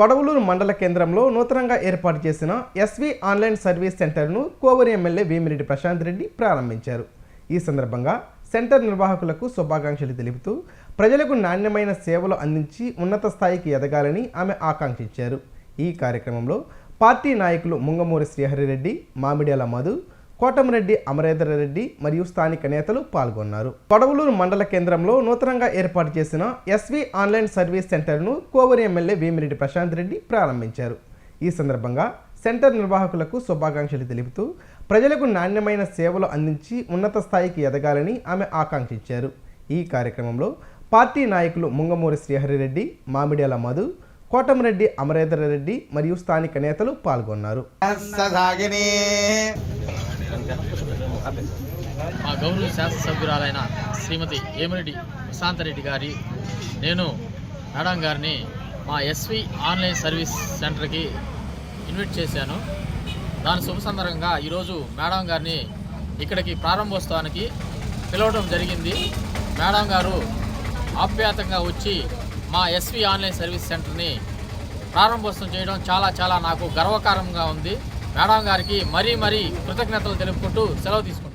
కొడవలూరు మండల కేంద్రంలో నూతనంగా ఏర్పాటు చేసిన ఎస్వి ఆన్లైన్ సర్వీస్ సెంటర్ను కోవూరు ఎమ్మెల్యే వేమిరెడ్డి ప్రశాంత్ రెడ్డి ప్రారంభించారు. ఈ సందర్భంగా సెంటర్ నిర్వాహకులకు శుభాకాంక్షలు తెలుపుతూ ప్రజలకు నాణ్యమైన సేవలు అందించి ఉన్నత స్థాయికి ఎదగాలని ఆమె ఆకాంక్షించారు. ఈ కార్యక్రమంలో పార్టీ నాయకులు ముంగమూరి శ్రీహరిరెడ్డి మామిడియాల మధు కోటమిరెడ్డి అమరేందర్ రెడ్డి మరియు స్థానిక నేతలు పాల్గొన్నారు. కొడవలూరు మండల కేంద్రంలో నూతనంగా ఏర్పాటు చేసిన ఎస్వి ఆన్లైన్ సర్వీస్ సెంటర్ను కోవూరు ఎమ్మెల్యే వేమిరెడ్డి ప్రశాంత్ రెడ్డి ప్రారంభించారు. ఈ సందర్భంగా సెంటర్ నిర్వాహకులకు శుభాకాంక్షలు తెలుపుతూ ప్రజలకు నాణ్యమైన సేవలు అందించి ఉన్నత స్థాయికి ఎదగాలని ఆమె ఆకాంక్షించారు. ఈ కార్యక్రమంలో పార్టీ నాయకులు ముంగమూరి శ్రీహరిరెడ్డి మామిడ్యాల మధు కోటమిరెడ్డి అమరేందర్ రెడ్డి మరియు స్థానిక నేతలు పాల్గొన్నారు. మా గౌరవ శాసనసభ్యురాలైన శ్రీమతి ఏమిరెడ్డి ప్రశాంతరెడ్డి గారి నేను మేడం గారిని మా ఎస్వి ఆన్లైన్ సర్వీస్ సెంటర్కి ఇన్వైట్ చేశాను. దాని శుభ సందర్భంగా ఈరోజు మేడం గారిని ఇక్కడికి ప్రారంభోత్సవానికి పిలవడం జరిగింది. మేడం గారు ఆప్యాయతంగా వచ్చి మా ఎస్వి ఆన్లైన్ సర్వీస్ సెంటర్ని ప్రారంభోత్సవం చేయడం చాలా చాలా నాకు గర్వకారంగా ఉంది. మేడం గారికి మరీ మరీ కృతజ్ఞతలు తెలుపుకుంటూ సెలవు తీసుకుంటాను